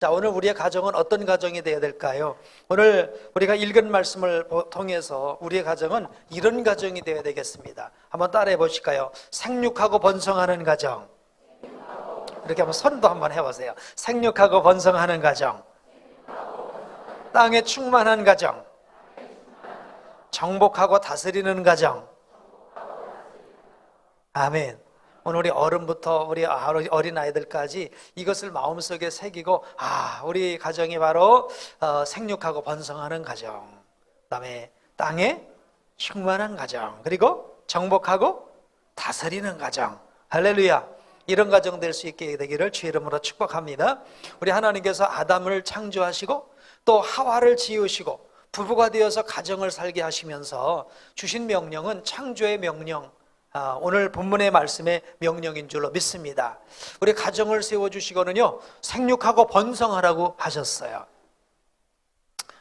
자, 오늘 우리의 가정은 어떤 가정이 되어야 될까요? 오늘 우리가 읽은 말씀을 보- 통해서 우리의 가정은 이런 가정이 되어야 되겠습니다. 한번 따라해 보실까요? 생육하고 번성하는 가정. 이렇게 한번 선도 한번 해보세요. 생육하고 번성하는 가정. 땅에 충만한 가정. 정복하고 다스리는 가정. 아멘. 오늘 우리 어른부터 우리 어린 아이들까지 이것을 마음속에 새기고 아 우리 가정이 바로 어, 생육하고 번성하는 가정. 그다음에 땅에 충만한 가정. 그리고 정복하고 다스리는 가정. 할렐루야. 이런 가정 될 수 있게 되기를 주의 이름으로 축복합니다. 우리 하나님께서 아담을 창조하시고 또 하와를 지으시고 부부가 되어서 가정을 살게 하시면서 주신 명령은 창조의 명령, 아, 오늘 본문의 말씀의 명령인 줄로 믿습니다. 우리 가정을 세워주시고는요, 생육하고 번성하라고 하셨어요.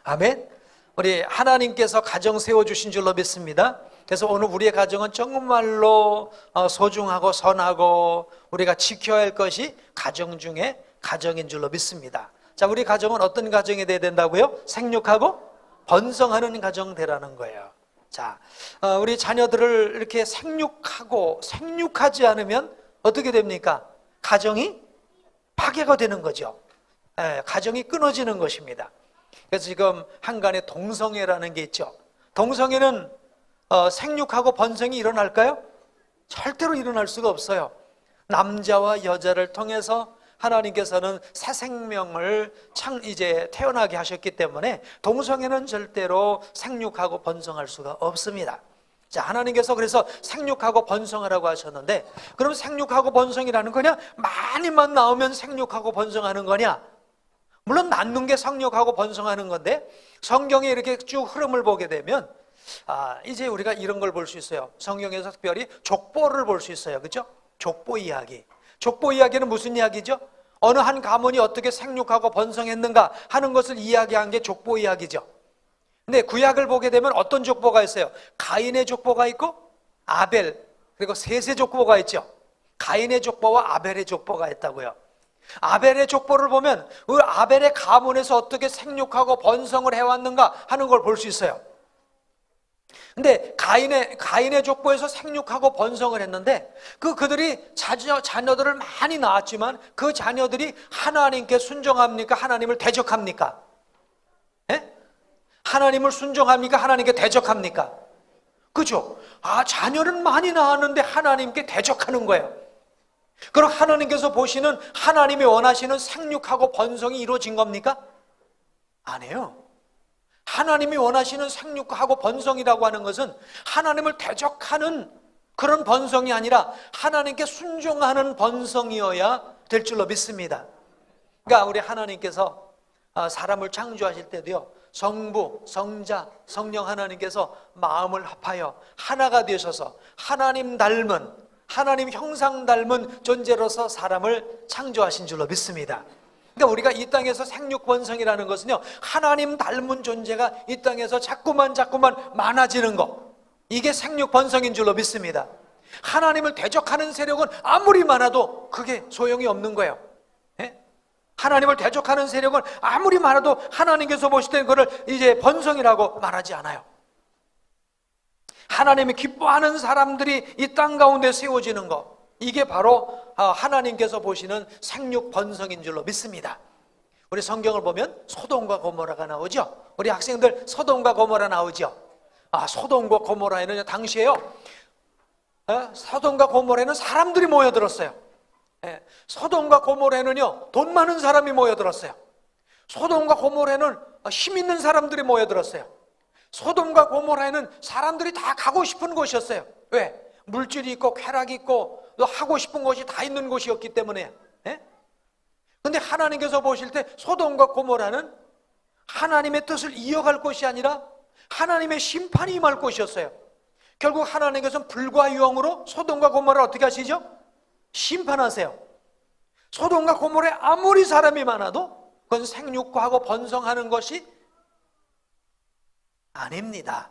아멘. 우리 하나님께서 가정 세워주신 줄로 믿습니다. 그래서 오늘 우리의 가정은 정말로 어, 소중하고 선하고 우리가 지켜야 할 것이 가정 중에 가정인 줄로 믿습니다. 자, 우리 가정은 어떤 가정이 돼야 된다고요? 생육하고 번성하는 가정 되라는 거예요. 자, 어, 우리 자녀들을 이렇게 생육하고 생육하지 않으면 어떻게 됩니까? 가정이 파괴가 되는 거죠. 예, 가정이 끊어지는 것입니다. 그래서 지금 한간에 동성애라는 게 있죠. 동성애는 어, 생육하고 번성이 일어날까요? 절대로 일어날 수가 없어요. 남자와 여자를 통해서 하나님께서는 새 생명을 창 이제 태어나게 하셨기 때문에 동성애는 절대로 생육하고 번성할 수가 없습니다. 자, 하나님께서 그래서 생육하고 번성하라고 하셨는데, 그럼 생육하고 번성이라는 거냐? 많이만 나오면 생육하고 번성하는 거냐? 물론 낳는 게 생육하고 번성하는 건데, 성경에 이렇게 쭉 흐름을 보게 되면, 아, 이제 우리가 이런 걸 볼 수 있어요. 성경에서 특별히 족보를 볼 수 있어요. 그죠? 족보 이야기. 족보 이야기는 무슨 이야기죠? 어느 한 가문이 어떻게 생육하고 번성했는가 하는 것을 이야기한 게 족보 이야기죠. 근데 구약을 보게 되면 어떤 족보가 있어요? 가인의 족보가 있고 아벨 그리고 셋의 족보가 있죠. 가인의 족보와 아벨의 족보가 있다고요. 아벨의 족보를 보면 그 아벨의 가문에서 어떻게 생육하고 번성을 해왔는가 하는 걸 볼 수 있어요. 근데 가인의 가인의 족보에서 생육하고 번성을 했는데 그 그들이 자녀 자녀들을 많이 낳았지만 그 자녀들이 하나님께 순종합니까? 하나님을 대적합니까? 예? 하나님을 순종합니까? 하나님께 대적합니까? 그죠? 아, 자녀는 많이 낳았는데 하나님께 대적하는 거예요. 그럼 하나님께서 보시는 하나님이 원하시는 생육하고 번성이 이루어진 겁니까? 아니에요. 하나님이 원하시는 생육하고 번성이라고 하는 것은 하나님을 대적하는 그런 번성이 아니라 하나님께 순종하는 번성이어야 될 줄로 믿습니다. 그러니까 우리 하나님께서 아, 사람을 창조하실 때도요, 성부, 성자, 성령 하나님께서 마음을 합하여 하나가 되셔서 하나님 닮은, 하나님 형상 닮은 존재로서 사람을 창조하신 줄로 믿습니다. 그러니까 우리가 이 땅에서 생육 번성이라는 것은요 하나님 닮은 존재가 이 땅에서 자꾸만 자꾸만 많아지는 거 이게 생육 번성인 줄로 믿습니다. 하나님을 대적하는 세력은 아무리 많아도 그게 소용이 없는 거예요. 예? 하나님을 대적하는 세력은 아무리 많아도 하나님께서 보실 때 그걸 이제 번성이라고 말하지 않아요. 하나님이 기뻐하는 사람들이 이 땅 가운데 세워지는 거 이게 바로 아, 하나님께서 보시는 생육 번성인 줄로 믿습니다. 우리 성경을 보면 소돔과 고모라가 나오죠. 우리 학생들 소돔과 고모라 나오죠. 아, 소돔과 고모라에는 당시에요. 어? 소돔과 고모라에는 사람들이 모여들었어요. 예, 소돔과 고모라에는요 돈 많은 사람이 모여들었어요. 소돔과 고모라에는 힘 있는 사람들이 모여들었어요. 소돔과 고모라에는 사람들이 다 가고 싶은 곳이었어요. 왜? 물질이 있고 쾌락이 있고 또 하고 싶은 것이 다 있는 곳이었기 때문에. 예? 근데 하나님께서 보실 때 소돔과 고모라는 하나님의 뜻을 이어갈 것이 아니라 하나님의 심판이 임할 곳이었어요. 결국 하나님께서는 불과 유황으로 소돔과 고모라를 어떻게 하시죠? 심판하세요. 소돔과 고모라에 아무리 사람이 많아도 그건 생육하고 번성하는 것이 아닙니다.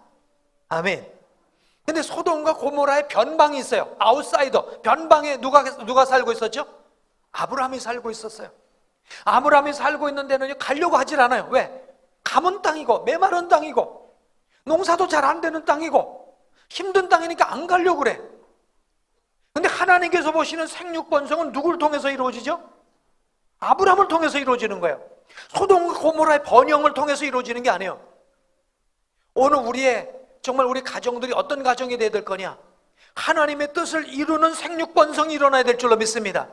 아멘. 근데 소돔과 고모라의 변방이 있어요. 아웃사이더. 변방에 누가 누가 살고 있었죠? 아브라함이 살고 있었어요. 아브라함이 살고 있는 데는 가려고 하질 않아요. 왜? 가문 땅이고 메마른 땅이고 농사도 잘 안 되는 땅이고 힘든 땅이니까 안 가려고 그래. 근데 하나님께서 보시는 생육 번성은 누구를 통해서 이루어지죠? 아브라함을 통해서 이루어지는 거예요. 소돔과 고모라의 번영을 통해서 이루어지는 게 아니에요. 오늘 우리의 정말 우리 가정들이 어떤 가정이 돼야 될 거냐? 하나님의 뜻을 이루는 생육 번성이 일어나야 될 줄로 믿습니다.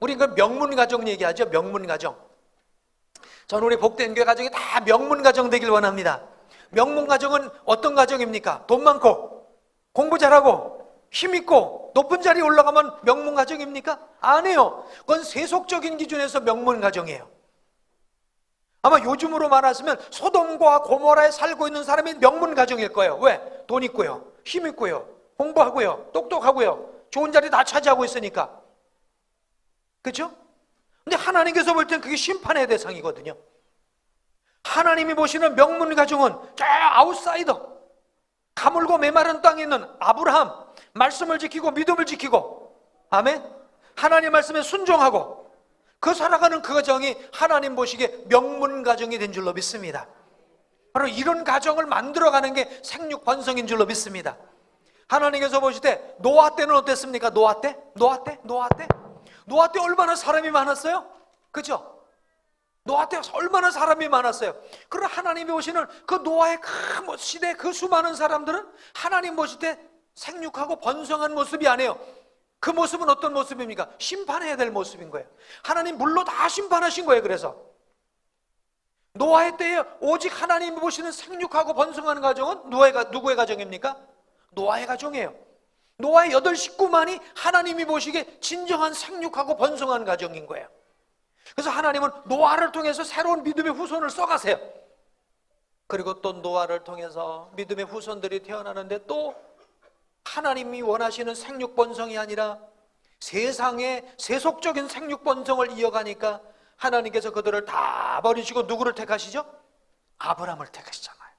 우리 그 명문 가정 얘기하죠. 명문 가정. 저는 우리 복된 교회 가정이 다 명문 가정 되길 원합니다. 명문 가정은 어떤 가정입니까? 돈 많고 공부 잘하고 힘 있고 높은 자리에 올라가면 명문 가정입니까? 아니에요. 그건 세속적인 기준에서 명문 가정이에요. 아마 요즘으로 말하자면 소돔과 고모라에 살고 있는 사람이 명문 가정일 거예요. 왜? 돈 있고요. 힘 있고요. 공부하고요. 똑똑하고요. 좋은 자리 다 차지하고 있으니까. 그렇죠? 근데 하나님께서 볼 땐 그게 심판의 대상이거든요. 하나님이 보시는 명문 가정은 저 아웃사이더 가물고 메마른 땅에 있는 아브라함 말씀을 지키고 믿음을 지키고 아멘 하나님 말씀에 순종하고 그 살아가는 그 가정이 하나님 보시기에 명문 가정이 된 줄로 믿습니다. 바로 이런 가정을 만들어가는 게 생육 번성인 줄로 믿습니다. 하나님께서 보실 때 노아 때는 어땠습니까? 노아 때? 노아 때? 노아 때? 노아 때 얼마나 사람이 많았어요? 그죠? 노아 때 얼마나 사람이 많았어요. 그러나 하나님이 보시는 그 노아의 그 시대 그 수많은 사람들은 하나님 보실 때 생육하고 번성한 모습이 아니에요. 그 모습은 어떤 모습입니까? 심판해야 될 모습인 거예요. 하나님 물로 다 심판하신 거예요. 그래서 노아의 때에 오직 하나님이 보시는 생육하고 번성하는 가정은 가- 누구의 가정입니까? 노아의 가정이에요. 노아의 여덟 식구만이 하나님이 보시기에 진정한 생육하고 번성한 가정인 거예요. 그래서 하나님은 노아를 통해서 새로운 믿음의 후손을 써가세요. 그리고 또 노아를 통해서 믿음의 후손들이 태어나는데 또 하나님이 원하시는 생육 번성이 아니라 세상의 세속적인 생육 번성을 이어가니까 하나님께서 그들을 다 버리시고 누구를 택하시죠? 아브라함을 택하시잖아요.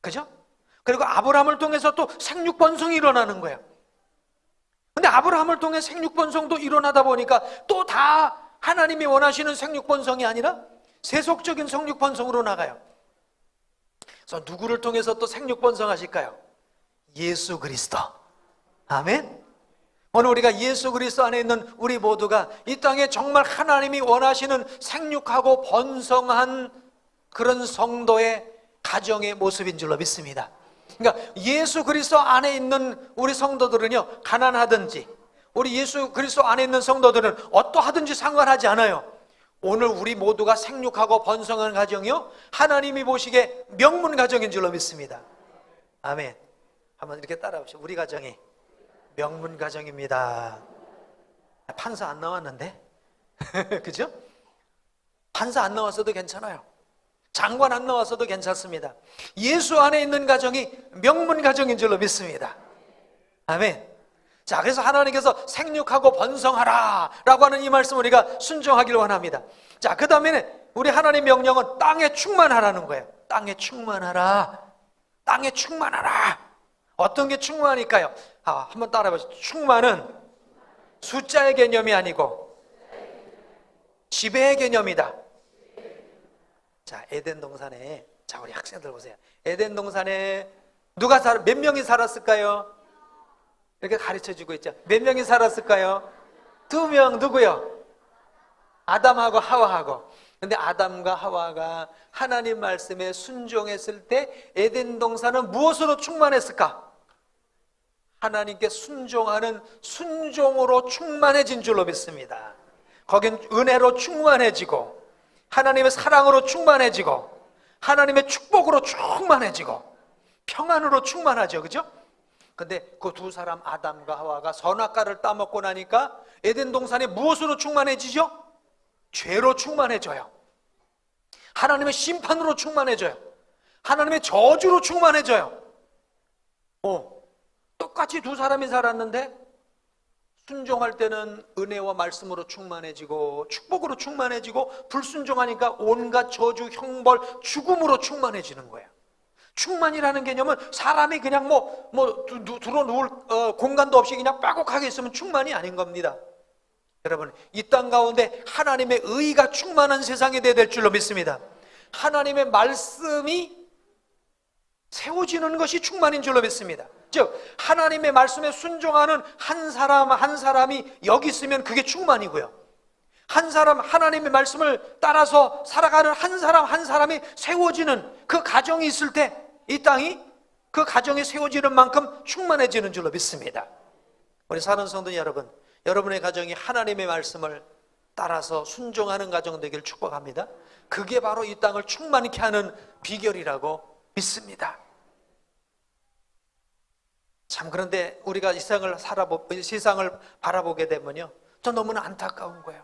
그죠? 그리고 아브라함을 통해서 또 생육 번성이 일어나는 거예요. 근데 아브라함을 통해 생육 번성도 일어나다 보니까 또 다 하나님이 원하시는 생육 번성이 아니라 세속적인 생육 번성으로 나가요. 그래서 누구를 통해서 또 생육 번성하실까요? 예수 그리스도. 아멘. 오늘 우리가 예수 그리스도 안에 있는 우리 모두가 이 땅에 정말 하나님이 원하시는 생육하고 번성한 그런 성도의 가정의 모습인 줄로 믿습니다. 그러니까 예수 그리스도 안에 있는 우리 성도들은요, 가난하든지, 우리 예수 그리스도 안에 있는 성도들은 어떠하든지 상관하지 않아요. 오늘 우리 모두가 생육하고 번성한 가정이요, 하나님이 보시기에 명문 가정인 줄로 믿습니다. 아멘. 한번 이렇게 따라합시다. 우리 가정이 명문 가정입니다. 판사 안 나왔는데? 그죠? 판사 안 나왔어도 괜찮아요. 장관 안 나왔어도 괜찮습니다. 예수 안에 있는 가정이 명문 가정인 줄로 믿습니다. 아멘. 자, 그래서 하나님께서 생육하고 번성하라 라고 하는 이 말씀 우리가 순종하기를 원합니다. 자, 그 다음에는 우리 하나님 명령은 땅에 충만하라는 거예요. 땅에 충만하라. 땅에 충만하라. 어떤 게 충만일까요? 아, 한번 따라해보세요. 충만은 숫자의 개념이 아니고 지배의 개념이다. 자, 에덴 동산에 자, 우리 학생들 보세요. 에덴 동산에 누가 살, 몇 명이 살았을까요? 이렇게 가르쳐 주고 있죠. 몇 명이 살았을까요? 두 명, 누구요? 아담하고 하와하고. 근데 아담과 하와가 하나님 말씀에 순종했을 때 에덴 동산은 무엇으로 충만했을까? 하나님께 순종하는 순종으로 충만해진 줄로 믿습니다. 거긴 은혜로 충만해지고 하나님의 사랑으로 충만해지고 하나님의 축복으로 충만해지고 평안으로 충만하죠. 그죠? 근데 그 두 사람 아담과 하와가 선악과를 따먹고 나니까 에덴 동산이 무엇으로 충만해지죠? 죄로 충만해져요. 하나님의 심판으로 충만해져요. 하나님의 저주로 충만해져요. 어, 똑같이 두 사람이 살았는데 순종할 때는 은혜와 말씀으로 충만해지고 축복으로 충만해지고 불순종하니까 온갖 저주, 형벌, 죽음으로 충만해지는 거예요. 충만이라는 개념은 사람이 그냥 뭐, 뭐, 두, 두, 들어 누울 어, 공간도 없이 그냥 빼곡하게 있으면 충만이 아닌 겁니다. 여러분, 이 땅 가운데 하나님의 의가 충만한 세상이 돼야 될 줄로 믿습니다. 하나님의 말씀이 세워지는 것이 충만인 줄로 믿습니다. 즉, 하나님의 말씀에 순종하는 한 사람 한 사람이 여기 있으면 그게 충만이고요. 한 사람, 하나님의 말씀을 따라서 살아가는 한 사람 한 사람이 세워지는 그 가정이 있을 때 이 땅이 그 가정이 세워지는 만큼 충만해지는 줄로 믿습니다. 우리 사는 성도 여러분, 여러분의 가정이 하나님의 말씀을 따라서 순종하는 가정 되기를 축복합니다. 그게 바로 이 땅을 충만케 하는 비결이라고 믿습니다. 참 그런데 우리가 이 세상을 살아보 이 세상을 바라보게 되면요, 저 너무나 안타까운 거예요.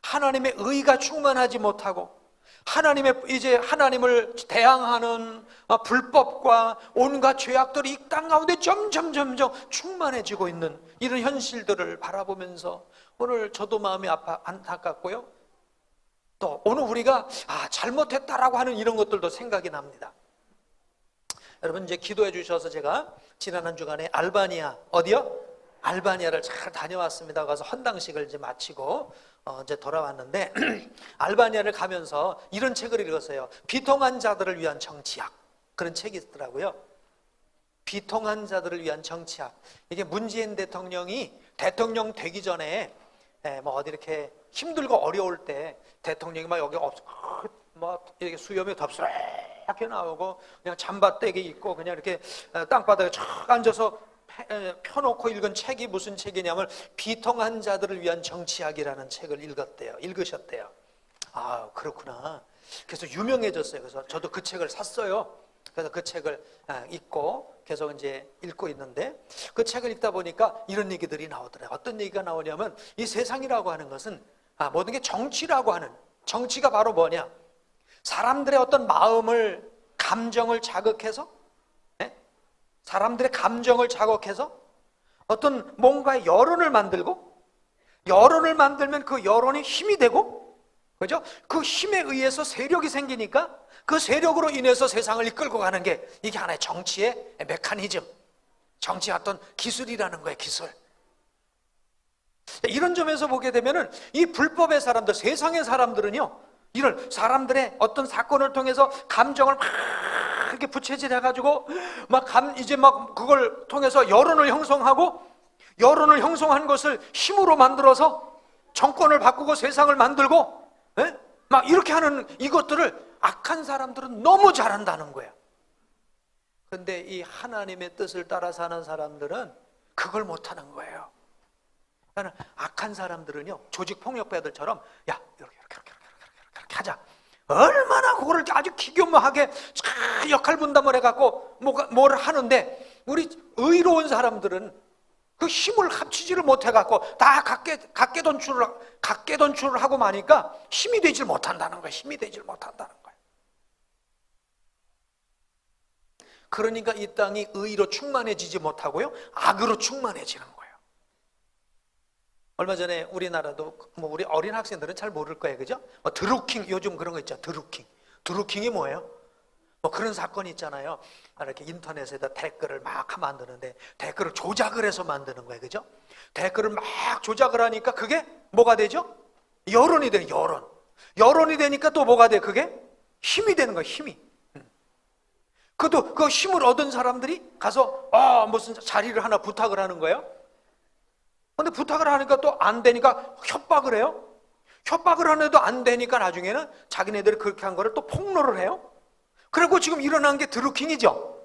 하나님의 의가 충만하지 못하고 하나님의 이제 하나님을 대항하는 어, 불법과 온갖 죄악들이 이 땅 가운데 점점 점점 충만해지고 있는 이런 현실들을 바라보면서 오늘 저도 마음이 아파 안타깝고요. 또 오늘 우리가 아 잘못했다라고 하는 이런 것들도 생각이 납니다. 여러분 이제 기도해 주셔서 제가 지난 한 주간에 알바니아 어디요? 알바니아를 잘 다녀왔습니다. 가서 헌당식을 이제 마치고 어, 이제 돌아왔는데 알바니아를 가면서 이런 책을 읽었어요. 비통한 자들을 위한 정치학 그런 책이 있더라고요. 비통한 자들을 위한 정치학 이게 문재인 대통령이 대통령 되기 전에 에, 뭐 어디 이렇게 힘들고 어려울 때 대통령이 막 여기 없, 뭐 이렇게 수염이 덥수 하게 나오고 그냥 잠바떼기 입고 그냥 이렇게 어, 땅바닥에 쫙 앉아서 펴놓고 읽은 책이 무슨 책이냐면 비통한 자들을 위한 정치학이라는 책을 읽었대요. 읽으셨대요. 아 그렇구나. 그래서 유명해졌어요. 그래서 저도 그 책을 샀어요. 그래서 그 책을 아, 읽고 계속 이제 읽고 있는데 그 책을 읽다 보니까 이런 얘기들이 나오더라고요. 어떤 얘기가 나오냐면 이 세상이라고 하는 것은 아, 모든 게 정치라고 하는 정치가 바로 뭐냐? 사람들의 어떤 마음을 감정을 자극해서 예? 사람들의 감정을 자극해서 어떤 뭔가의 여론을 만들고 여론을 만들면 그 여론이 힘이 되고 그죠? 그 힘에 의해서 세력이 생기니까 그 세력으로 인해서 세상을 이끌고 가는 게 이게 하나의 정치의 메커니즘, 정치의 어떤 기술이라는 거예요, 기술. 이런 점에서 보게 되면은 이 불법의 사람들, 세상의 사람들은요, 이런 사람들의 어떤 사건을 통해서 감정을 막 이렇게 부채질해 가지고 막 감, 이제 막 그걸 통해서 여론을 형성하고 여론을 형성한 것을 힘으로 만들어서 정권을 바꾸고 세상을 만들고 예? 막 이렇게 하는 이것들을 악한 사람들은 너무 잘한다는 거야. 근데 이 하나님의 뜻을 따라 사는 사람들은 그걸 못하는 거예요. 그러니까 악한 사람들은요 조직 폭력배들처럼 야 이렇게 이렇게 하자. 얼마나 그거를 아주 기교묘하게 잘 역할 분담을 해갖고 뭘 하는데 우리 의로운 사람들은 그 힘을 합치지를 못해갖고 다 각계 각계 돈출을 각계 돈출을 하고 마니까 힘이 되질 못한다는 거야. 힘이 되질 못한다는 거야. 그러니까 이 땅이 의로 충만해지지 못하고요 악으로 충만해지는 거예요. 얼마 전에 우리나라도 뭐 우리 어린 학생들은 잘 모를 거예요, 그죠? 뭐 드루킹 요즘 그런 거 있죠, 드루킹. 드루킹이 뭐예요? 뭐 그런 사건이 있잖아요. 아, 이렇게 인터넷에다 댓글을 막 만드는데 댓글을 조작을 해서 만드는 거예요, 그죠? 댓글을 막 조작을 하니까 그게 뭐가 되죠? 여론이 돼요, 여론. 여론이 되니까 또 뭐가 돼? 그게 힘이 되는 거예요, 힘이. 그도 그 힘을 얻은 사람들이 가서 아 무슨 자리를 하나 부탁을 하는 거예요. 근데 부탁을 하니까 또 안 되니까 협박을 해요. 협박을 하는데도 안 되니까 나중에는 자기네들이 그렇게 한 거를 또 폭로를 해요. 그리고 지금 일어난 게 드루킹이죠.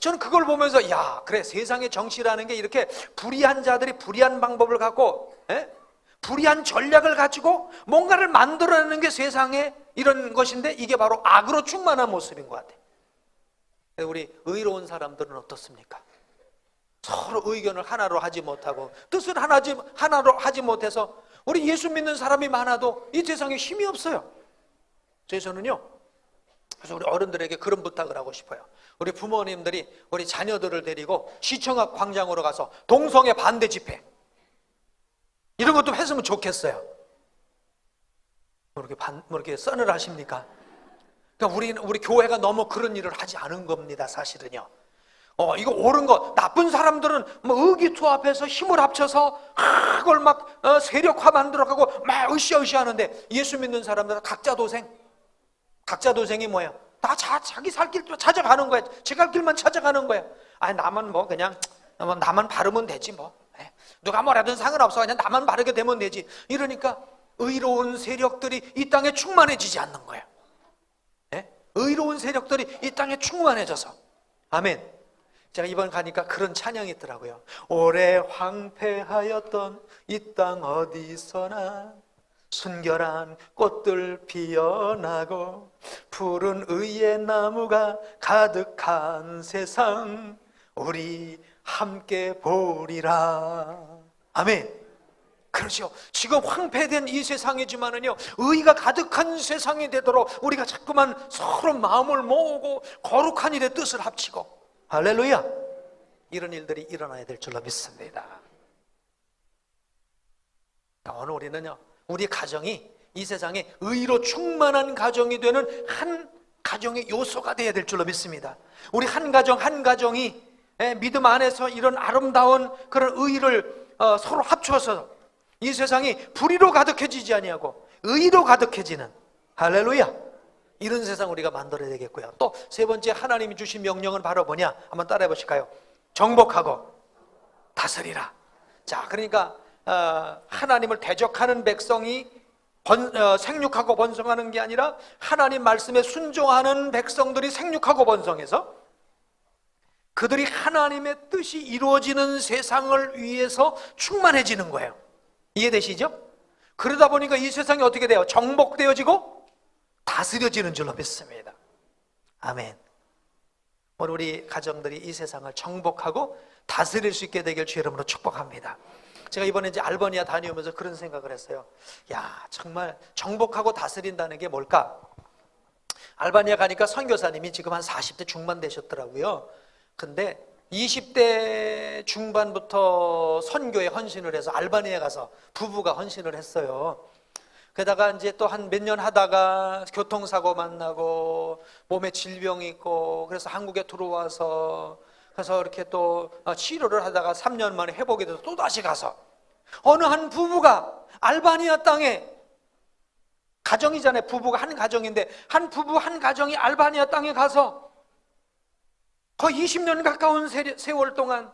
저는 그걸 보면서 야 그래 세상의 정치라는 게 이렇게 불의한 자들이 불의한 방법을 갖고 에? 불의한 전략을 가지고 뭔가를 만들어내는 게 세상에 이런 것인데 이게 바로 악으로 충만한 모습인 것 같아요. 우리 의로운 사람들은 어떻습니까? 서로 의견을 하나로 하지 못하고 뜻을 하나지, 하나로 하지 못해서 우리 예수 믿는 사람이 많아도 이 세상에 힘이 없어요. 그래서 저는요, 그래서 우리 어른들에게 그런 부탁을 하고 싶어요. 우리 부모님들이 우리 자녀들을 데리고 시청 앞 광장으로 가서 동성애 반대 집회 이런 것도 했으면 좋겠어요. 뭐 이렇게 반, 뭐 이렇게 썬을 하십니까? 그러니까 우리 우리 교회가 너무 그런 일을 하지 않은 겁니다, 사실은요. 어, 이거 옳은 거, 나쁜 사람들은 뭐 의기투합해서 힘을 합쳐서 그걸 막 어, 세력화 만들어가고 막 으쌰으쌰 하는데 예수 믿는 사람들은 각자 도생. 각자 도생이 뭐야? 다 자, 자기 살 길 찾아가는 거야. 제갈 길만 찾아가는 거야. 아, 나만 뭐 그냥 뭐 나만 바르면 되지 뭐. 에, 누가 뭐라든 상관없어. 그냥 나만 바르게 되면 되지. 이러니까 의로운 세력들이 이 땅에 충만해지지 않는 거야. 예? 의로운 세력들이 이 땅에 충만해져서 아멘. 제가 이번 가니까 그런 찬양이 있더라고요. 오래 황폐하였던 이 땅 어디서나 순결한 꽃들 피어나고 푸른 의의 나무가 가득한 세상 우리 함께 보리라. 아멘. 그렇죠. 지금 황폐된 이 세상이지만은요, 의가 가득한 세상이 되도록 우리가 자꾸만 서로 마음을 모으고 거룩한 일에 뜻을 합치고, 할렐루야! 이런 일들이 일어나야 될 줄로 믿습니다. 오늘 우리는요, 우리 가정이 이 세상에 의로 충만한 가정이 되는 한 가정의 요소가 되어야 될 줄로 믿습니다. 우리 한 가정 한 가정이 예, 믿음 안에서 이런 아름다운 그런 의를 어, 서로 합쳐서 이 세상이 불의로 가득해지지 아니하고 의로 가득해지는 할렐루야. 이런 세상 우리가 만들어야 되겠고요. 또 세 번째 하나님이 주신 명령은 바로 뭐냐? 한번 따라해 보실까요? 정복하고 다스리라. 자, 그러니까 어, 하나님을 대적하는 백성이 번, 어, 생육하고 번성하는 게 아니라 하나님 말씀에 순종하는 백성들이 생육하고 번성해서 그들이 하나님의 뜻이 이루어지는 세상을 위해서 충만해지는 거예요. 이해되시죠? 그러다 보니까 이 세상이 어떻게 돼요? 정복되어지고 다스려지는 줄로 믿습니다. 아멘. 오늘 우리 가정들이 이 세상을 정복하고 다스릴 수 있게 되길 주 이름으로 축복합니다. 제가 이번에 이제 알바니아 다녀오면서 그런 생각을 했어요. 야, 정말 정복하고 다스린다는 게 뭘까? 알바니아 가니까 선교사님이 지금 한 40대 중반 되셨더라고요. 근데 20대 중반부터 선교에 헌신을 해서 알바니아에 가서 부부가 헌신을 했어요. 게다가 이제 또 한 몇 년 하다가 교통사고 만나고 몸에 질병이 있고 그래서 한국에 들어와서 그래서 이렇게 또 치료를 하다가 3년 만에 회복이 돼서 또 다시 가서 어느 한 부부가 알바니아 땅에 가정이잖아요. 부부가 한 가정인데 한 부부 한 가정이 알바니아 땅에 가서 거의 20년 가까운 세- 세월 동안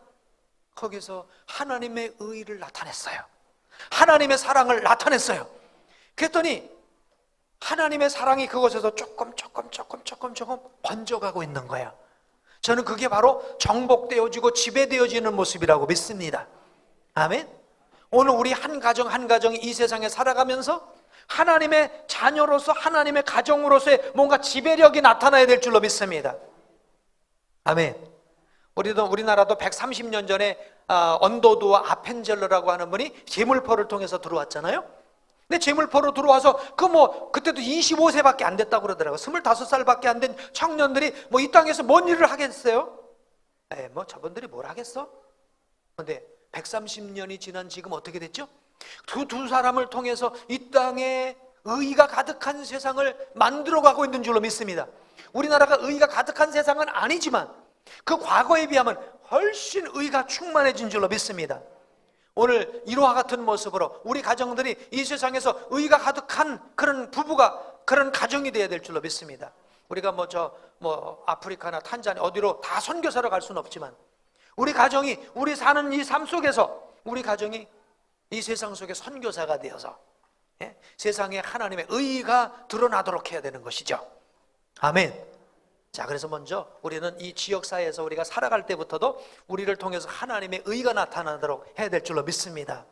거기서 하나님의 의를 나타냈어요. 하나님의 사랑을 나타냈어요. 그랬더니 하나님의 사랑이 그곳에서 조금 조금 조금 조금 조금 번져가고 있는 거예요. 저는 그게 바로 정복되어지고 지배되어지는 모습이라고 믿습니다. 아멘. 오늘 우리 한 가정 한 가정이 이 세상에 살아가면서 하나님의 자녀로서 하나님의 가정으로서의 뭔가 지배력이 나타나야 될 줄로 믿습니다. 아멘. 우리도 우리나라도 130년 전에 아, 언도두와 아펜젤러라고 하는 분이 제물포를 통해서 들어왔잖아요. 근데 제물포로 들어와서 그 뭐 그때도 25세밖에 안 됐다고 그러더라고요. 25살밖에 안 된 청년들이 뭐 이 땅에서 뭔 일을 하겠어요? 에, 뭐 저분들이 뭘 하겠어? 근데 130년이 지난 지금 어떻게 됐죠? 두, 두 사람을 통해서 이 땅에 의가 가득한 세상을 만들어 가고 있는 줄로 믿습니다. 우리나라가 의가 가득한 세상은 아니지만 그 과거에 비하면 훨씬 의가 충만해진 줄로 믿습니다. 오늘 이와 같은 모습으로 우리 가정들이 이 세상에서 의가 가득한 그런 부부가 그런 가정이 되어야 될 줄로 믿습니다. 우리가 뭐저뭐 아프리카나 탄자니 어디로 다 선교사로 갈 수는 없지만 우리 가정이 우리 사는 이 삶 속에서 우리 가정이 이 세상 속에 선교사가 되어서 예? 세상에 하나님의 의가 드러나도록 해야 되는 것이죠. 아멘. 자, 그래서 먼저 우리는 이 지역 사회에서 우리가 살아갈 때부터도 우리를 통해서 하나님의 의가 나타나도록 해야 될 줄로 믿습니다.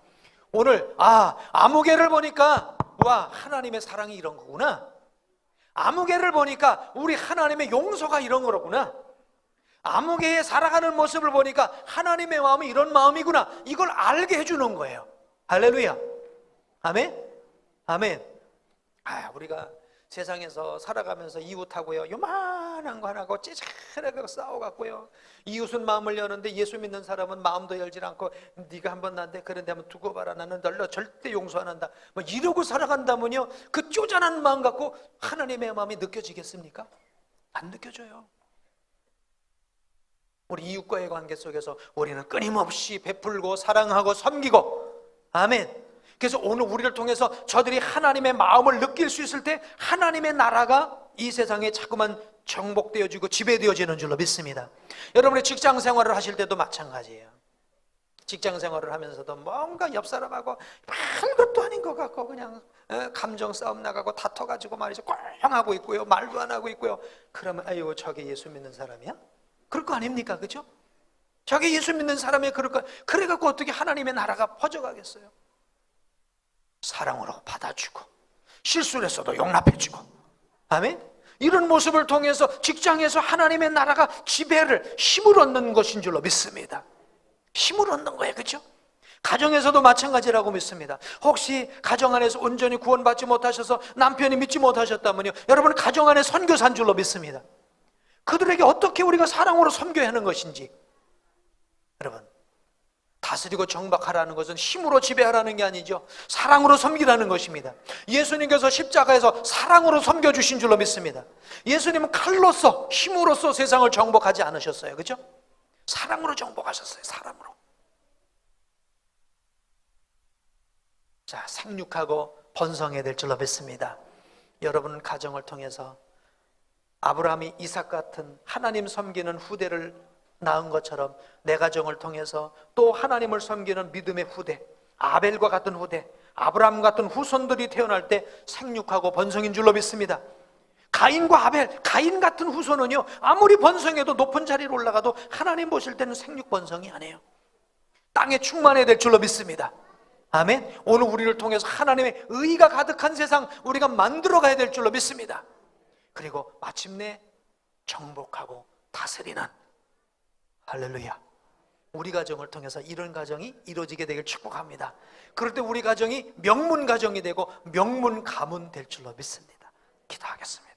오늘 아 아무개를 보니까 와 하나님의 사랑이 이런 거구나. 아무개를 보니까 우리 하나님의 용서가 이런 거로구나. 아무개에 살아가는 모습을 보니까 하나님의 마음이 이런 마음이구나. 이걸 알게 해주는 거예요. 할렐루야. 아멘. 아멘. 아 우리가 세상에서 살아가면서 이웃하고요. 요만한 거 하나고 찌질하게 싸워갖고요. 이웃은 마음을 여는데 예수 믿는 사람은 마음도 열질 않고 네가 한번 나한테 그런데 한번 두고 봐라. 나는 널 절대 용서 안 한다. 뭐 이러고 살아간다면요. 그 쪼잔한 마음 갖고 하나님의 마음이 느껴지겠습니까? 안 느껴져요. 우리 이웃과의 관계 속에서 우리는 끊임없이 베풀고 사랑하고 섬기고. 아멘. 그래서 오늘 우리를 통해서 저들이 하나님의 마음을 느낄 수 있을 때 하나님의 나라가 이 세상에 자꾸만 정복되어지고 지배되어지는 줄로 믿습니다. 여러분의 직장 생활을 하실 때도 마찬가지예요. 직장 생활을 하면서도 뭔가 옆 사람하고 별것도 아닌 것 같고 그냥 어, 감정 싸움 나가고 다퉈가지고 말이죠 꽝 하고 있고요 말도 안 하고 있고요 그러면 아이고 저게 예수 믿는 사람이야? 그럴 거 아닙니까 그죠? 저게 예수 믿는 사람이 그럴 거 그래갖고 어떻게 하나님의 나라가 퍼져가겠어요? 사랑으로 받아주고 실수를 했어도 용납해주고. 아멘? 이런 모습을 통해서 직장에서 하나님의 나라가 지배를 힘을 얻는 것인 줄로 믿습니다. 힘을 얻는 거예요 그죠? 가정에서도 마찬가지라고 믿습니다. 혹시 가정 안에서 온전히 구원받지 못하셔서 남편이 믿지 못하셨다면요. 여러분 가정 안에 선교사인 줄로 믿습니다. 그들에게 어떻게 우리가 사랑으로 섬겨야 하는 것인지. 여러분 다스리고 정박하라는 것은 힘으로 지배하라는 게 아니죠. 사랑으로 섬기라는 것입니다. 예수님께서 십자가에서 사랑으로 섬겨주신 줄로 믿습니다. 예수님은 칼로서, 힘으로써 세상을 정복하지 않으셨어요. 그죠? 사랑으로 정복하셨어요. 사랑으로. 자, 생육하고 번성해야 될 줄로 믿습니다. 여러분 가정을 통해서 아브라함이 이삭 같은 하나님 섬기는 후대를 낳은 것처럼 내 가정을 통해서 또 하나님을 섬기는 믿음의 후대, 아벨과 같은 후대, 아브라함 같은 후손들이 태어날 때 생육하고 번성인 줄로 믿습니다. 가인과 아벨, 가인 같은 후손은요, 아무리 번성해도 높은 자리로 올라가도 하나님 보실 때는 생육 번성이 아니에요. 땅에 충만해야 될 줄로 믿습니다. 아멘. 오늘 우리를 통해서 하나님의 의가 가득한 세상 우리가 만들어 가야 될 줄로 믿습니다. 그리고 마침내 정복하고 다스리는 할렐루야. 우리 가정을 통해서 이런 가정이 이루어지게 되길 축복합니다. 그럴 때 우리 가정이 명문 가정이 되고 명문 가문 될 줄로 믿습니다. 기도하겠습니다.